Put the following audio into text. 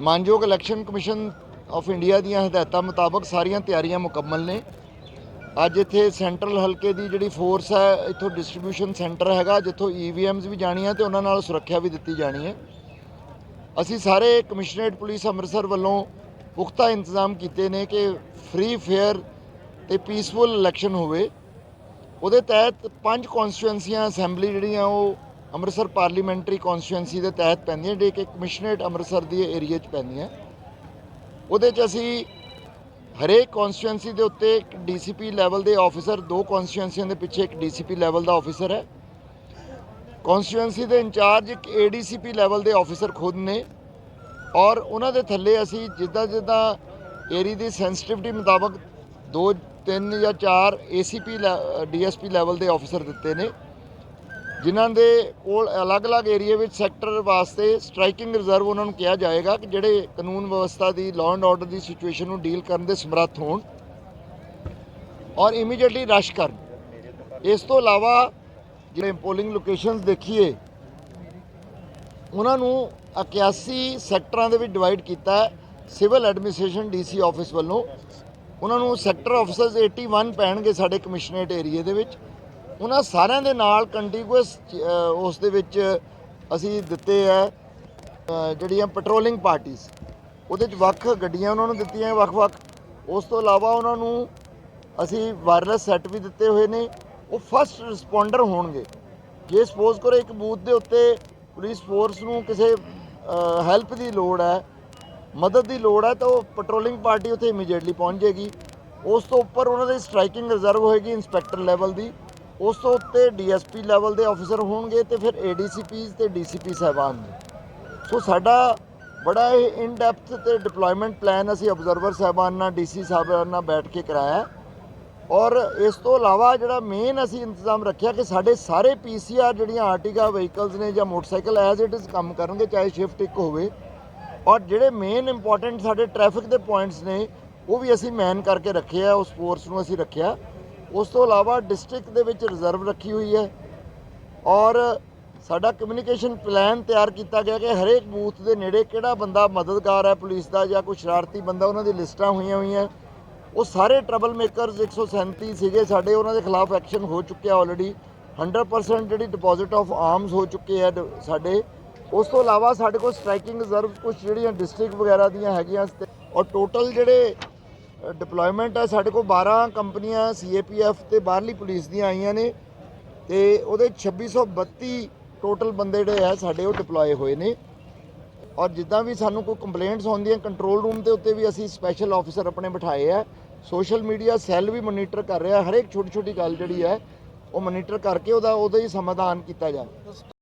ਮਾਨਯੋਗ election commission of India ਦੀਆਂ ਹਦਾਇਤਾਂ ਮੁਤਾਬਕ ਸਾਰੀਆਂ ਤਿਆਰੀਆਂ ਮੁਕੰਮਲ ਨੇ। ਅੱਜ ਇੱਥੇ ਸੈਂਟਰਲ ਹਲਕੇ ਦੀ ਜਿਹੜੀ ਫੋਰਸ ਹੈ, ਇੱਥੋਂ ਡਿਸਟ੍ਰੀਬਿਊਸ਼ਨ ਸੈਂਟਰ ਹੈਗਾ, ਜਿੱਥੋਂ ਈਵੀਐਮਸ ਵੀ ਜਾਣੀਆਂ ਤੇ ਉਹਨਾਂ ਨਾਲ ਸੁਰੱਖਿਆ ਵੀ ਦਿੱਤੀ ਜਾਣੀ ਹੈ। ਅਸੀਂ ਸਾਰੇ ਕਮਿਸ਼ਨਰੇਟ ਪੁਲਿਸ ਅੰਮ੍ਰਿਤਸਰ ਵੱਲੋਂ ਪੁਖਤਾ ਇੰਤਜ਼ਾਮ ਕੀਤੇ ਨੇ ਕਿ ਫ੍ਰੀ ਫੇਅਰ ਤੇ ਪੀਸਫੁਲ ਇਲੈਕਸ਼ਨ ਹੋਵੇ। ਉਹਦੇ ਤਹਿਤ ਪੰਜ ਕਨਸਟੀਟੂਐਂਸੀਆਂ ਅਸੈਂਬਲੀ ਜਿਹੜੀਆਂ ਉਹ ਅੰਮ੍ਰਿਤਸਰ ਪਾਰਲੀਮੈਂਟਰੀ ਕਨਸਟੀਟੂਐਂਸੀ ਦੇ ਤਹਿਤ ਪੈਂਦੀਆਂ ਜਿਹੜੇ ਕਿ ਕਮਿਸ਼ਨਰੇਟ ਅੰਮ੍ਰਿਤਸਰ ਦੀ ਏਰੀਆ 'ਚ ਪੈਂਦੀਆਂ ਉਹਦੇ 'ਚ ਅਸੀਂ ਹਰੇਕ ਕਨਸਟੀਟੂਐਂਸੀ ਦੇ ਉੱਤੇ ਇੱਕ ਡੀਸੀਪੀ ਲੈਵਲ ਦੇ ਆਫੀਸਰ ਦੋ ਕਨਸਟੀਟੂਐਂਸੀਆਂ ਦੇ ਪਿੱਛੇ ਇੱਕ ਡੀਸੀਪੀ ਲੈਵਲ ਦਾ ਆਫੀਸਰ ਹੈ। ਕਨਸਟੀਟੂਐਂਸੀ ਦੇ ਇੰਚਾਰਜ ਇੱਕ ਏਡੀਸੀਪੀ ਲੈਵਲ ਦੇ ਆਫੀਸਰ ਖੁਦ ਨੇ ਔਰ ਉਹਨਾਂ ਦੇ ਥੱਲੇ ਅਸੀਂ ਜਿੱਦਾਂ ਜਿੱਦਾਂ ਏਰੀ ਦੀ ਸੈਂਸਿਟਿਵਿਟੀ ਮੁਤਾਬਕ ਦੋ, ਤਿੰਨ ਜਾਂ ਚਾਰ ਏਸੀਪੀ ਡੀਐਸਪੀ ਲੈਵਲ ਦੇ ਆਫੀਸਰ ਦਿੱਤੇ ਨੇ। ਜਿਨ੍ਹਾਂ ਦੇ ਕੋਲ ਅਲੱਗ-ਅਲੱਗ ਏਰੀਆ ਵਿੱਚ ਸੈਕਟਰ ਵਾਸਤੇ ਸਟ੍ਰਾਈਕਿੰਗ ਰਿਜ਼ਰਵ ਉਹਨਾਂ ਨੂੰ ਕਿਹਾ ਜਾਏਗਾ ਕਿ ਜਿਹੜੇ ਕਾਨੂੰਨ ਵਿਵਸਥਾ ਦੀ ਲਾਅ ਐਂਡ ਆਰਡਰ ਦੀ ਸਿਚੁਏਸ਼ਨ ਨੂੰ ਡੀਲ ਕਰਨ ਦੇ ਸਮਰੱਥ ਹੋਣ ਔਰ ਇਮੀਡੀਏਟਲੀ ਰਸ਼ ਕਰਨ। ਇਸ ਤੋਂ ਇਲਾਵਾ ਜਿਹੜੇ ਪੋਲਿੰਗ ਲੋਕੇਸ਼ਨਸ ਦੇਖੀਏ, ਉਹਨਾਂ ਨੂੰ 81 ਸੈਕਟਰਾਂ ਦੇ ਵਿੱਚ ਡਿਵਾਈਡ ਕੀਤਾ ਸਿਵਲ ਐਡਮਿਨਿਸਟ੍ਰੇਸ਼ਨ ਡੀਸੀ ਆਫਿਸ ਵੱਲੋਂ। ਉਹਨਾਂ ਨੂੰ ਸੈਕਟਰ ਆਫਿਸਰਸ 81 ਪੈਣਗੇ ਸਾਡੇ ਕਮਿਸ਼ਨਰੇਟ ਏਰੀਆ ਦੇ ਵਿੱਚ। ਉਹਨਾਂ ਸਾਰਿਆਂ ਦੇ ਨਾਲ ਕੰਟੀਗੂਅਸ ਉਸ ਦੇ ਵਿੱਚ ਅਸੀਂ ਦਿੱਤੇ ਹੈ ਜਿਹੜੀਆਂ ਪੈਟਰੋਲਿੰਗ ਪਾਰਟੀਆਂ ਉਹਦੇ ਚ ਵੱਖ ਗੱਡੀਆਂ ਉਹਨਾਂ ਨੂੰ ਦਿੱਤੀਆਂ ਵੱਖ-ਵੱਖ ਉਸ ਤੋਂ ਇਲਾਵਾ ਉਹਨਾਂ ਨੂੰ ਅਸੀਂ ਵਾਇਰਲੈਸ ਸੈੱਟ ਵੀ ਦਿੱਤੇ ਹੋਏ ਨੇ। ਉਹ ਫਸਟ ਰਿਸਪੌਂਡਰ ਹੋਣਗੇ। ਜੇ ਸਪੋਜ਼ ਕਰੋ ਇੱਕ ਬੂਥ ਦੇ ਉੱਤੇ ਪੁਲਿਸ ਫੋਰਸ ਨੂੰ ਕਿਸੇ ਹੈਲਪ ਦੀ ਲੋੜ ਹੈ, ਮਦਦ ਦੀ ਲੋੜ ਹੈ, ਤਾਂ ਉਹ ਪੈਟਰੋਲਿੰਗ ਪਾਰਟੀ ਉੱਥੇ ਇਮੀਡੀਏਟਲੀ ਪਹੁੰਚ ਜਾਏਗੀ। ਉਸ ਤੋਂ ਉੱਪਰ ਉਹਨਾਂ ਦੀ ਸਟ੍ਰਾਈਕਿੰਗ ਰਿਜ਼ਰਵ ਹੋਏਗੀ ਇਨਸਪੈਕਟਰ ਲੈਵਲ ਦੀ। ਉਸ ਤੋਂ ਉੱਤੇ ਡੀਐਸਪੀ ਲੈਵਲ ਦੇ ਆਫੀਸਰ ਹੋਣਗੇ ਤੇ ਫਿਰ ਏਡੀਸੀਪੀਜ਼ ਤੇ ਡੀਸੀਪੀ ਸਾਹਿਬਾਨ ਸੋ ਸਾਡਾ ਬੜਾ ਇਹ ਇਨ ਡੈਪਥ ਤੇ ਡਿਪਲੋਇਮੈਂਟ ਪਲਾਨ ਅਸੀਂ ਆਬਜ਼ਰਵਰ ਸਾਹਿਬਾਨ ਨਾਲ, ਡੀਸੀ ਸਾਹਿਬਾਨ ਨਾਲ ਬੈਠ ਕੇ ਕਰਾਇਆ। ਔਰ ਇਸ ਤੋਂ ਇਲਾਵਾ ਜਿਹੜਾ ਮੇਨ ਅਸੀਂ ਇੰਤਜ਼ਾਮ ਰੱਖਿਆ ਕਿ ਸਾਡੇ ਸਾਰੇ ਪੀਸੀਆਰ ਜਿਹੜੀਆਂ ਆਰਟੀਗਾ ਵਹੀਕਲਸ ਨੇ ਜਾਂ ਮੋਟਰਸਾਈਕਲ ਐਜ਼ ਇਟ ਇਜ਼ ਕੰਮ ਕਰਨਗੇ, ਚਾਹੇ ਸ਼ਿਫਟ ਇੱਕ ਹੋਵੇ। ਔਰ ਜਿਹੜੇ ਮੇਨ ਇੰਪੋਰਟੈਂਟ ਸਾਡੇ ਟ੍ਰੈਫਿਕ ਦੇ ਪੁਆਇੰਟਸ ਨੇ, ਉਹ ਵੀ ਅਸੀਂ ਮੈਨ ਕਰਕੇ ਰੱਖੇ ਆ, ਉਸ ਫੋਰਸ ਨੂੰ ਅਸੀਂ ਰੱਖਿਆ। ਉਸ ਤੋਂ ਇਲਾਵਾ ਡਿਸਟ੍ਰਿਕਟ ਦੇ ਵਿੱਚ ਰਿਜ਼ਰਵ ਰੱਖੀ ਹੋਈ ਹੈ ਔਰ ਸਾਡਾ ਕਮਿਊਨੀਕੇਸ਼ਨ ਪਲਾਨ ਤਿਆਰ ਕੀਤਾ ਗਿਆ ਕਿ ਹਰੇਕ ਬੂਥ ਦੇ ਨੇੜੇ ਕਿਹੜਾ ਬੰਦਾ ਮਦਦਗਾਰ ਹੈ ਪੁਲਿਸ ਦਾ ਜਾਂ ਕੋਈ ਸ਼ਰਾਰਤੀ ਬੰਦਾ, ਉਹਨਾਂ ਦੀ ਲਿਸਟਾਂ ਹੋਈਆਂ ਹੋਈਆਂ। ਉਹ ਸਾਰੇ ਟਰਬਲ ਮੇਕਰਸ 137 ਸੀਗੇ ਸਾਡੇ, ਉਹਨਾਂ ਦੇ ਖਿਲਾਫ ਐਕਸ਼ਨ ਹੋ ਚੁੱਕਿਆ ਆਲਰੇਡੀ 100% ਜਿਹੜੀ ਡਿਪੋਜ਼ਿਟ ਆਫ ਆਰਮਸ ਹੋ ਚੁੱਕੇ ਹੈ ਡ- ਸਾਡੇ। ਉਸ ਤੋਂ ਇਲਾਵਾ ਸਾਡੇ ਕੋਲ ਸਟ੍ਰਾਈਕਿੰਗ ਰਿਜ਼ਰਵ ਕੁਝ ਜਿਹੜੀਆਂ ਡਿਸਟ੍ਰਿਕਟ ਵਗੈਰਾ ਦੀਆਂ ਹੈਗੀਆਂ ਔਰ ਟੋਟਲ ਜਿਹੜੇ ਡਿਪਲੋਇਮੈਂਟ ਹੈ, ਸਾਡੇ ਕੋਲ 12 ਕੰਪਨੀਆਂ ਸੀਏਪੀਐਫ ਤੇ ਬਾਹਰਲੀ ਪੁਲਿਸ ਦੀਆਂ ਆਈਆਂ ਨੇ ਤੇ ਉਹਦੇ 2632 ਟੋਟਲ ਬੰਦੇ ਜਿਹੜੇ ਆ ਸਾਡੇ ਉਹ ਡਿਪਲੋਏ ਹੋਏ ਨੇ। ਔਰ ਜਿੱਦਾਂ ਵੀ ਸਾਨੂੰ ਕੋਈ ਕੰਪਲੇਂਟਸ ਆਉਂਦੀਆਂ ਕੰਟਰੋਲ ਰੂਮ ਦੇ ਉੱਤੇ ਵੀ ਅਸੀਂ ਸਪੈਸ਼ਲ ਆਫੀਸਰ ਆਪਣੇ ਬਿਠਾਏ ਆ। ਸੋਸ਼ਲ ਮੀਡੀਆ ਸੈੱਲ ਵੀ ਮੋਨੀਟਰ ਕਰ ਰਿਹਾ ਹਰ ਇੱਕ ਛੋਟੀ ਛੋਟੀ ਗੱਲ ਜਿਹੜੀ ਹੈ, ਉਹ ਮੋਨੀਟਰ ਕਰਕੇ ਉਹਦਾ ਉਹਦਾ ਹੀ ਸਮਾਧਾਨ ਕੀਤਾ ਜਾਵੇ।